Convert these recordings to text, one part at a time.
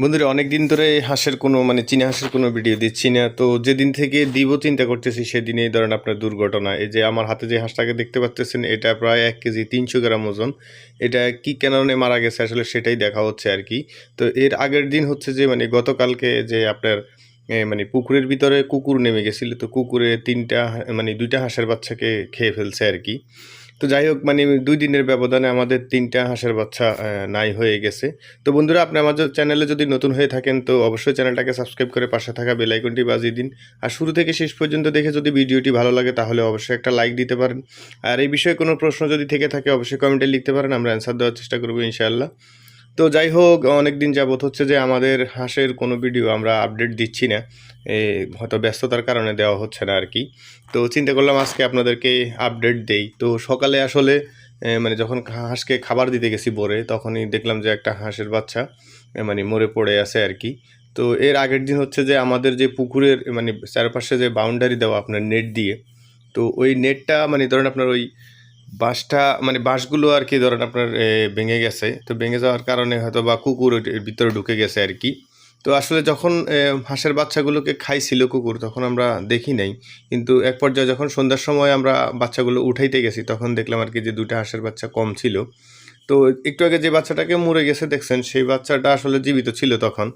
বন্ধুরা অনেক দিন ধরে হাঁসের কোনো মানে চীনা হাঁসের কোনো ভিডিও দিচ্ছি না। তো যেদিন থেকে দিব চিন্তা করতেছি সেদিনেই ধরেন আপনার দুর্ঘটনা। এই যে আমার হাতে যে হাঁসটাকে দেখতে পাচ্তেছেন, এটা প্রায় এক কেজি তিনশো গ্রাম ওজন। এটা কি কারণে মারা গেছে আসলে সেটাই দেখা হচ্ছে আর কি। তো এর আগের দিন হচ্ছে যে মানে গতকালকে যে আপনার মানে পুকুরের ভিতরে কুকুর নেমে গেছিল, তো কুকুরে তিনটা মানে দুইটা হাঁসের বাচ্চাকে খেয়ে ফেলছে আর কি। তো যাই হোক মানে দুই দিনের ব্যবধানে আমাদের তিনটা হাঁসের বাচ্চা নাই হয়ে গেছে। তো বন্ধুরা, আপনি আমাদের চ্যানেলে যদি নতুন হয়ে থাকেন, তো অবশ্যই চ্যানেলটাকে সাবস্ক্রাইব করে পাশে থাকা বেলাইকনটি বাজিয়ে দিন। আর শুরু থেকে শেষ পর্যন্ত দেখে যদি ভিডিওটি ভালো লাগে, তাহলে অবশ্যই একটা লাইক দিতে পারেন। আর এই বিষয়ে কোনো প্রশ্ন যদি থেকে থাকে, অবশ্যই কমেন্টে লিখতে পারেন, আমরা অ্যান্সার দেওয়ার চেষ্টা করব, ইনশাআল্লাহ। তো যাই হোক অনেক দিন যাবত হচ্ছে যে আমাদের হাঁসের কোনো ভিডিও আমরা আপডেট দিচ্ছি না। এ, হয়তো ব্যস্ততার কারণে দেওয়া হচ্ছে না আর কি তো চিন্তা করলাম আজকে আপনাদেরকে আপডেট দেই। তো সকালে আসলে মানে যখন হাঁসকে খাবার দিতে গেছি ভোরে তখনই দেখলাম যে একটা হাঁসের বাচ্চা মানে মরে পড়ে আছে আর কি তো এর আগের দিন হচ্ছে যে আমাদের যে পুকুরের মানে চারপাশে যে বাউন্ডারি দেওয়া আপনার নেট দিয়ে তো ওই নেটটা মানে ধরেন আপনার ওই বাঁশটা মানে বাঁশগুলো আর কি ধরেন আপনার ভেঙে গেছে। তো ভেঙে যাওয়ার কারণে হয়তো বা কুকুর ভিতরে ঢুকে গেছে আর কি। তো আসলে যখন হাঁসের বাচ্চাগুলোকে খাইছিল কুকুর, তখন আমরা দেখি নাই। কিন্তু এক পর্যায়ে যখন সন্ধ্যার সময় আমরা বাচ্চাগুলো উঠাইতে গেছি, তখন দেখলাম আর কি যে দুটা হাঁসের বাচ্চা কম ছিল। তো একটু আগে যে বাচ্চাটাকে মরে গেছে দেখছেন, সেই বাচ্চাটা আসলে জীবিত ছিল তখন।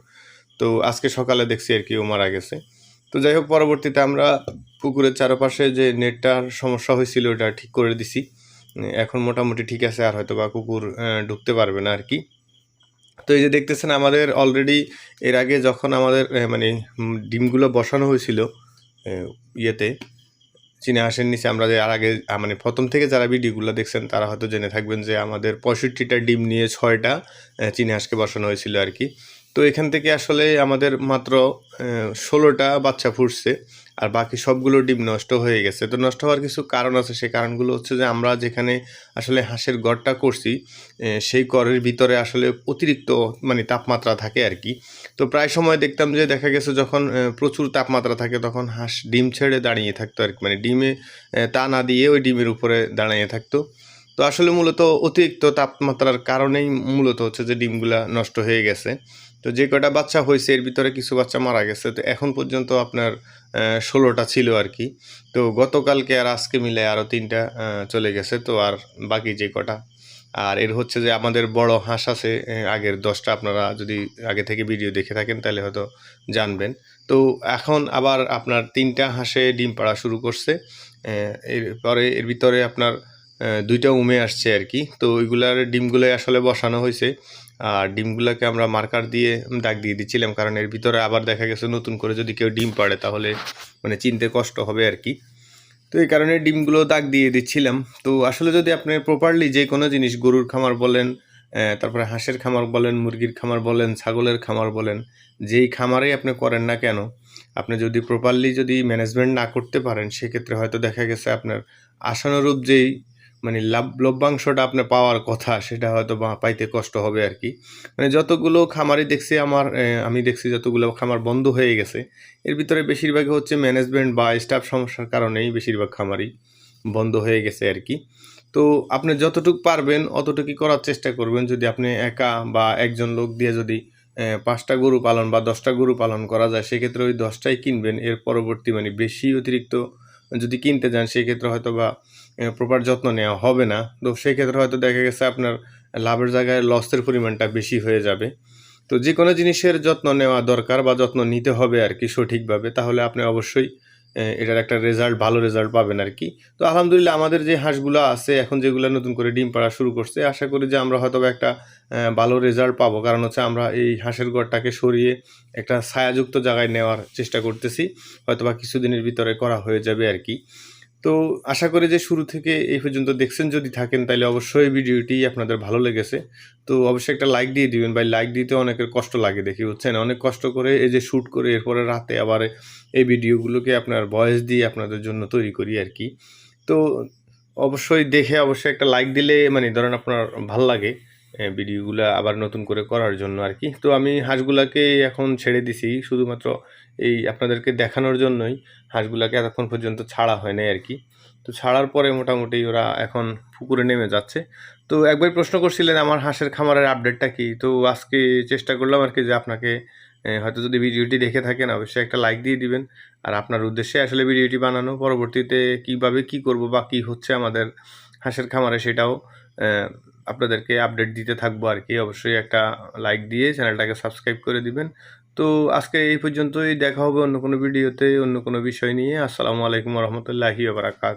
তো আজকে সকালে দেখছি আর কি ও মারা গেছে। তো যাই হোক, পরবর্তীতে আমরা পুকুরের চারপাশে যে নেটটার সমস্যা হয়েছিল, ওটা ঠিক করে দিছি। এখন মোটামুটি ঠিক আছে, আর হয়তো বা কুকুর ঢুকতে পারবে না আর কি তো এই যে দেখতেছেন আমাদের অলরেডি এর আগে যখন আমাদের মানে ডিমগুলো বসানো হয়েছিল ইয়েতে, চীনা হাঁসের নিচে, আমরা যে আর আগে মানে প্রথম থেকে যারা ভিডিওগুলো দেখছেন, তারা হয়তো জেনে থাকবেন যে আমাদের পঁয়ষট্টিটা ডিম নিয়ে ছয়টা চীনা হাঁসকে বসানো হয়েছিল আর কি তো এখান থেকে আসলে আমাদের মাত্র ষোলোটা বাচ্চা ফুটছে আর বাকি সবগুলো ডিম নষ্ট হয়ে গেছে। তো নষ্ট হওয়ার কিছু কারণ আছে, সেই কারণগুলো হচ্ছে যে আমরা যেখানে আসলে হাঁসের গড়টা করছি সেই ঘরের ভিতরে আসলে অতিরিক্ত মানে তাপমাত্রা থাকে আর কি। তো প্রায় সময় দেখতাম যে দেখা গেছে যখন প্রচুর তাপমাত্রা থাকে তখন হাঁস ডিম ছেড়ে দাঁড়িয়ে থাকতো আর কি। মানে ডিমে তা না দিয়ে ওই ডিমের উপরে দাঁড়িয়ে থাকতো। তো আসলে মূলত অতিরিক্ত তাপমাত্রার কারণেই মূলত হচ্ছে যে ডিমগুলা নষ্ট হয়ে গেছে। তো যে কটা বাচ্চা হয়েছে, এর ভিতরে কিছু বাচ্চা মারা গেছে। তো এখন পর্যন্ত আপনার ষোলোটা ছিল আর কি। তো গতকালকে আর আজকে মিলে আরও তিনটা চলে গেছে। তো আর বাকি যে কটা, আর এর হচ্ছে যে আমাদের বড় হাঁস আছে আগের দশটা, আপনারা যদি আগে থেকে ভিডিও দেখে থাকেন, তাহলে হয়তো জানবেন। তো এখন আবার আপনার তিনটা হাঁসে ডিম পাড়া শুরু করছে এরপরে, এর ভিতরে আপনার দুইটা উমে আসছে আর কি। তো ওইগুলার ডিমগুলোই আসলে বসানো হয়েছে আর ডিমগুলোকে আমরা মার্কার দিয়ে দাগ দিয়ে দিচ্ছিলাম কারণ এর ভিতরে আবার দেখা গেছে নতুন করে যদি কেউ ডিম পাড়ে তাহলে মানে চিনতে কষ্ট হবে আর কি। তো এই কারণে ডিমগুলো দাগ দিয়ে দিচ্ছিলাম তো আসলে যদি আপনি প্রপারলি যে কোনো জিনিস, গরুর খামার বলেন তারপরে হাঁসের খামার বলেন, মুরগির খামার বলেন, ছাগলের খামার বলেন, যেই খামারেই আপনি করেন না কেন, আপনি যদি প্রপারলি যদি ম্যানেজমেন্ট না করতে পারেন, সেক্ষেত্রে হয়তো দেখা গেছে আপনার আশানুরূপ যেই মানে লাভ, লভ্যাংশটা আপনার পাওয়ার কথা, সেটা হয়তো পাইতে কষ্ট হবে আর কি। মানে যতগুলো খামারই দেখছি আমার আমি দেখছি যতগুলো খামার বন্ধ হয়ে গেছে, এর ভিতরে বেশিরভাগই হচ্ছে ম্যানেজমেন্ট বা স্টাফ সমস্যার কারণেই বেশিরভাগ খামারই বন্ধ হয়ে গেছে আর কি। তো আপনি যতটুকু পারবেন, অতটুকুই করার চেষ্টা করবেন। যদি আপনি একা বা একজন লোক দিয়ে যদি পাঁচটা গরু পালন বা দশটা গরু পালন করা যায়, সেক্ষেত্রে ওই দশটাই কিনবেন। এর পরবর্তী মানে বেশি অতিরিক্ত যদি কিনতে যান সেই ক্ষেত্রে হয়তো বা প্রপার যত্ন নেওয়া হবে না। তো সেই ক্ষেত্রে হয়তো দেখা গেছে আপনার লাভের জায়গায় লসের পরিমাণটা বেশি হয়ে যাবে। তো যে কোনো জিনিসের যত্ন নেওয়া দরকার বা যত্ন নিতে হবে আর কি সঠিকভাবে, তাহলে আপনি অবশ্যই এটার একটা রেজাল্ট ভালো রেজাল্ট পাবেন আর কি। তো আলহামদুলিল্লাহ আমাদের যে হাঁসগুলো আছে, এখন যেগুলো নতুন করে ডিম পাড়া শুরু করছে, আশা করি যে আমরা হয়তো একটা ভালো রেজাল্ট পাবো। কারণ হচ্ছে আমরা এই হাঁসের ঘরটাকে সরিয়ে একটা ছায়াযুক্ত জায়গায় নেওয়ার চেষ্টা করতেছি। হয়তো বা কিছুদিনের ভিতরে করা হয়ে যাবে আর কি। তো আশা করি যে শুরু থেকে এই পর্যন্ত দেখছেন, যদি থাকেন তাহলে অবশ্যই ভিডিওটি আপনাদের ভালো লেগেছে। তো অবশ্যই একটা লাইক দিয়ে দিবেন। ভাই লাইক দিতে অনেকের কষ্ট লাগে দেখি, বুঝছেন? অনেক কষ্ট করে এই যে শ্যুট করে এরপরে রাতে আবার এই ভিডিওগুলোকে আপনার ভয়েস দিয়ে আপনাদের জন্য তৈরি করি আর কি। তো অবশ্যই দেখে অবশ্যই একটা লাইক দিলে মানে ধরেন আপনার ভালো লাগে। ভিডিওগুলো আবার নতুন করে করার জন্য আর কি। তো আমি হাঁসগুলাকে এখন ছেড়ে দিছি, শুধুমাত্র এই আপনাদেরকে দেখানোর জন্যই হাঁসগুলাকে এতক্ষণ পর্যন্ত ছাড়া হয় নাই আর কি। তো ছাড়ার পরে মোটামুটি ওরা এখন পুকুরে নেমে যাচ্ছে। তো একবার প্রশ্ন করছিলেন, আমার হাঁসের খামারের আপডেটটা কি? তো আজকে চেষ্টা করলাম আর কি যে আপনাকে হয়তো যদি ভিডিওটি দেখে থাকেন, অবশ্যই একটা লাইক দিয়ে দিবেন। আর আপনার উদ্দেশ্যে আসলে ভিডিওটি বানানো, পরবর্তীতে কীভাবে কি করব বা কি হচ্ছে আমাদের হাঁসের খামারে সেটাও আপনাদেরকে আপডেট দিতে থাকব আর কি। অবশ্যই একটা লাইক দিয়ে চ্যানেলটাকে সাবস্ক্রাইব করে দিবেন। তো আজকে এই পর্যন্তই, দেখা হবে অন্য কোনো ভিডিওতে অন্য কোনো বিষয় নিয়ে। আসসালামু আলাইকুম রহমতুল্লাহি বারাকাত